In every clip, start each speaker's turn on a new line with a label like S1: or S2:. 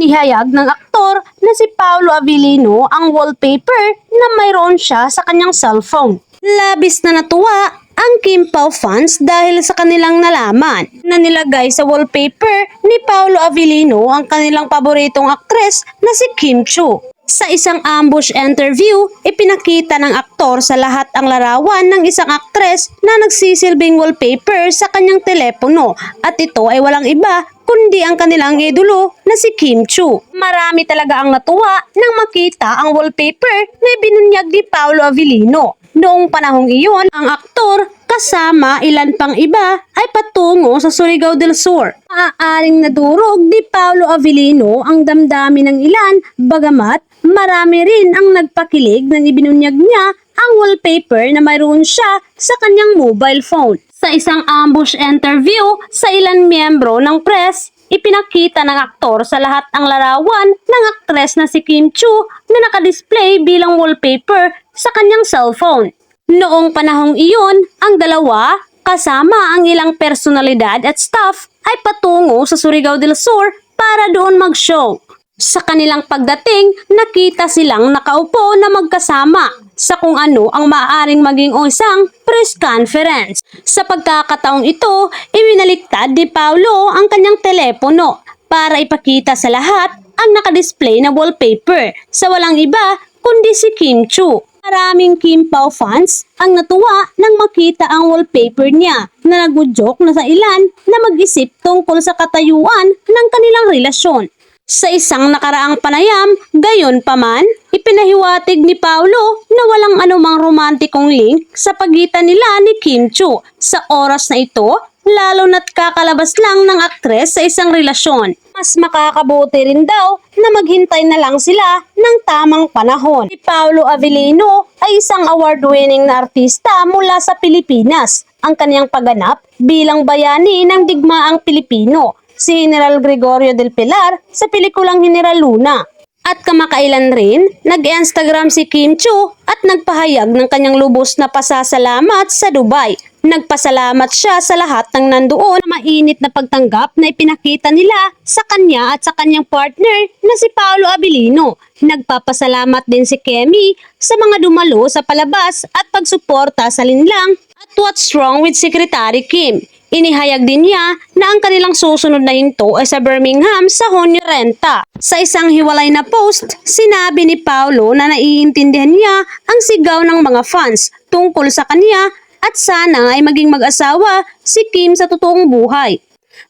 S1: Nihayag ng aktor na si Paolo Avellino ang wallpaper na mayroon siya sa kanyang cellphone. Labis na natuwa ang Kim Pao fans dahil sa kanilang nalaman na nilagay sa wallpaper ni Paolo Avellino ang kanilang paboritong aktres na si Kim Chu. Sa isang ambush interview, ipinakita ng aktor sa lahat ang larawan ng isang aktres na nagsisilbing wallpaper sa kanyang telepono at ito ay walang iba kundi ang kanilang idolo na si Kim Chu. Marami talaga ang natuwa nang makita ang wallpaper na binunyag ni Paolo Avellino. Noong panahong iyon, ang aktor kasama ilan pang iba ay patungo sa Surigao del Sur. Maaaring nadurog ni Paolo Avellino ang damdamin ng ilan, bagamat marami rin ang nagpakilig nang ibinunyag niya ang wallpaper na mayroon siya sa kanyang mobile phone. Sa isang ambush interview sa ilang miyembro ng press, ipinakita ng aktor sa lahat ang larawan ng aktres na si Kim Chu na nakadisplay bilang wallpaper sa kanyang cellphone. Noong panahong iyon, ang dalawa kasama ang ilang personalidad at staff ay patungo sa Surigao del Sur para doon mag-show. Sa kanilang pagdating, nakita silang nakaupo na magkasama sa kung ano ang maaaring maging o isang press conference. Sa pagkakataong ito, iminaliktad ni Paulo ang kanyang telepono para ipakita sa lahat ang nakadisplay na wallpaper sa walang iba kundi si Kim Chu. Maraming Kim Pao fans ang natuwa nang makita ang wallpaper niya na nagudyok na sa ilan na mag-isip tungkol sa katayuan ng kanilang relasyon. Sa isang nakaraang panayam, gayon pa man, ipinahiwatig ni Paulo na walang anumang romantikong link sa pagitan nila ni Kim Chu sa oras na ito, lalo na't kakalabas lang ng aktres sa isang relasyon. Mas makakabuti rin daw na maghintay na lang sila ng tamang panahon. Si Paulo Avellino ay isang award-winning na artista mula sa Pilipinas. Ang kanyang pagganap bilang bayani ng digmaang Pilipino si General Gregorio del Pilar sa pelikulang General Luna. At kamakailan rin, nag-Instagram si Kim Chu at nagpahayag ng kanyang lubos na pasasalamat sa Dubai. Nagpasalamat siya sa lahat ng nandoon na mainit na pagtanggap na ipinakita nila sa kanya at sa kanyang partner na si Paolo Abilino. Nagpapasalamat din si Kemi sa mga dumalo sa palabas at pagsuporta sa linlang at what's wrong with Secretary Kim. Inihayag din niya na ang kanilang susunod na hinto ay sa Birmingham sa Hunyo Renta. Sa isang hiwalay na post, sinabi ni Paulo na naiintindihan niya ang sigaw ng mga fans tungkol sa kanya at sana ay maging mag-asawa si Kim sa totoong buhay.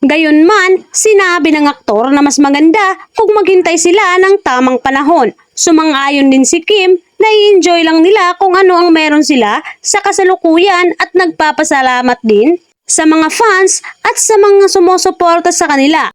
S1: Gayunman, sinabi ng aktor na mas maganda kung maghintay sila ng tamang panahon. Sumang-ayon din si Kim na i-enjoy lang nila kung ano ang meron sila sa kasalukuyan at nagpapasalamat din sa mga fans at sa mga sumusuporta sa kanila.